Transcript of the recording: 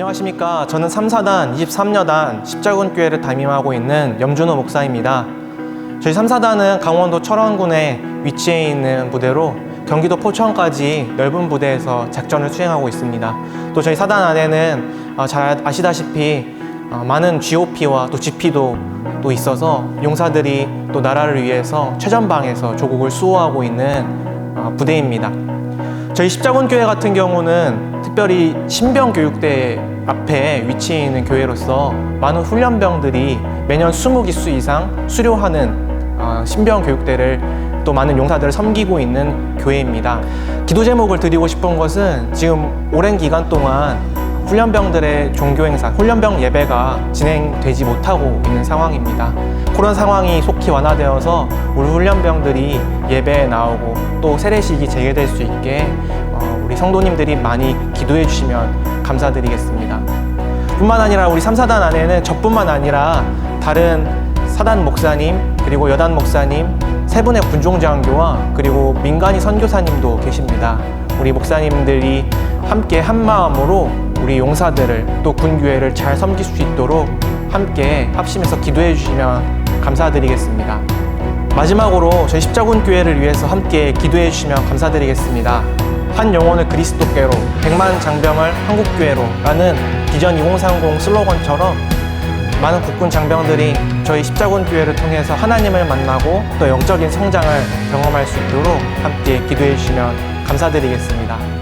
안녕하십니까. 저는 3사단 23여단 십자군교회를 담임하고 있는 염준호 목사입니다. 저희 3사단은 강원도 철원군에 위치해 있는 부대로 경기도 포천까지 넓은 부대에서 작전을 수행하고 있습니다. 또 저희 사단 안에는 어, 잘 아시다시피 어, 많은 GOP와 또 GP도 또 있어서 용사들이 또 나라를 위해서 최전방에서 조국을 수호하고 있는 어, 부대입니다. 저희 십자군 교회 같은 경우는 특별히 신병 교육대 앞에 위치해 있는 교회로서 많은 훈련병들이 매년 20기수 이상 수료하는 어, 신병 교육대를 또 많은 용사들을 섬기고 있는 교회입니다. 기도 제목을 드리고 싶은 것은 지금 오랜 기간 동안 훈련병들의 종교 행사, 훈련병 예배가 진행되지 못하고 있는 상황입니다. 그런 상황이 속히 완화되어서 우리 훈련병들이 예배에 나오고 또 세례식이 재개될 수 있게 어, 우리 성도님들이 많이 기도해 주시면 감사드리겠습니다. 뿐만 아니라 우리 삼사단 안에는 저뿐만 아니라 다른 사단 목사님 그리고 여단 목사님 세 분의 군종장교와 그리고 민간이 선교사님도 계십니다. 우리 목사님들이 함께 한 마음으로 우리 용사들을 또 군교회를 잘 섬길 수 있도록 함께 합심해서 기도해 주시면 감사드리겠습니다. 마지막으로 저희 십자군 교회를 위해서 함께 기도해 주시면 감사드리겠습니다. 한 영혼을 그리스도께로, 백만 장병을 한국교회로 라는 비전 2030 슬로건처럼 많은 국군 장병들이 저희 십자군 교회를 통해서 하나님을 만나고 또 영적인 성장을 경험할 수 있도록 함께 기도해 주시면 감사드리겠습니다.